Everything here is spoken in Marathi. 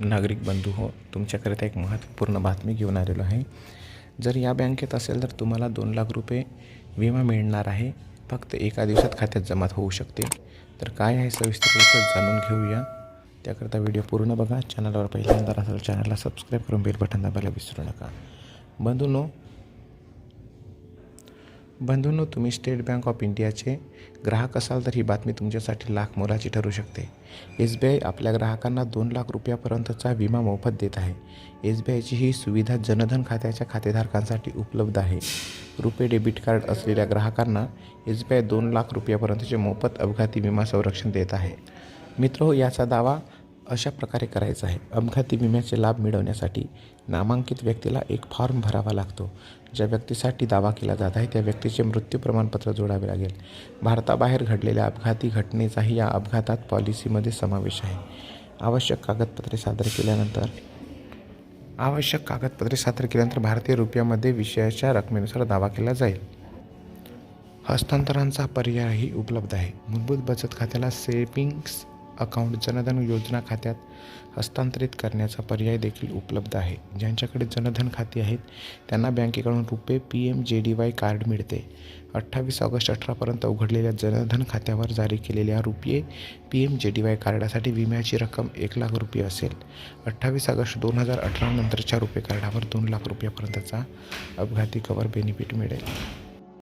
नागरिक बंधू हो तुमच्याकरिता एक महत्त्वपूर्ण बातमी घेऊन आलेलो आहे. जर या बँकेत असेल तर तुम्हाला दोन लाख रुपये विमा मिळणार आहे. फक्त एका दिवसात खात्यात जमा होऊ शकते. तर काय आहे सविस्तर जाणून घेऊया. त्याकरता व्हिडिओ पूर्ण बघा. चॅनलवर पहिल्यांदा असेल चॅनलला सबस्क्राईब करून बेल बटन दाबायला विसरू नका. बंधूनो बंधूंनो तुम्ही स्टेट बँक ऑफ इंडियाचे ग्राहक असाल तर ही बातमी तुमच्यासाठी लाख मोलाची ठरू शकते. एस बी आय आपल्या ग्राहकांना दोन लाख रुपयापर्यंतचा विमा मोफत देत आहे. एस बी आयची ही सुविधा जनधन खात्याच्या खातेधारकांसाठी उपलब्ध आहे. रुपे डेबिट कार्ड असलेल्या ग्राहकांना एस बी आय दोन लाख रुपयापर्यंतचे मोफत अपघाती विमा संरक्षण देत आहे. मित्र याचा दावा अशा प्रकारे करायचं आहे. अपघाती विम्याचे लाभ मिळवण्यासाठी नामांकित व्यक्तीला एक फॉर्म भरावा लागतो. ज्या व्यक्तीसाठी दावा केला जात आहे त्या व्यक्तीचे मृत्यू प्रमाणपत्र जोडावे लागेल. भारताबाहेर घडलेल्या अपघाती घटनेचाही या अपघातात पॉलिसीमध्ये समावेश आहे. आवश्यक कागदपत्रे सादर केल्यानंतर आवश्यक कागदपत्रे सादर केल्यानंतर भारतीय रुपयामध्ये विषयाच्या रकमेनुसार दावा केला जाईल. हस्तांतरांचा पर्यायही उपलब्ध आहे. मूलभूत बचत खात्याला सेविंग्स अकाउंट जनधन योजना खात्यात हस्तांतरित करण्याचा पर्याय देखील उपलब्ध आहे. ज्यांच्याकडे जनधन खाती आहेत त्यांना बँकेकडून रुपये P M J D Y card मिळते. अठ्ठावीस ऑगस्ट अठरापर्यंत उघडलेल्या जनधन खात्यावर जारी केलेल्या रुपये P M J D Y कार्डासाठी विम्याची रक्कम एक लाख रुपये असेल. अठ्ठावीस ऑगस्ट दोन हजार अठरा नंतरच्या रुपये कार्डावर दोन लाख रुपयापर्यंतचा अपघाती कवर बेनिफिट मिळेल.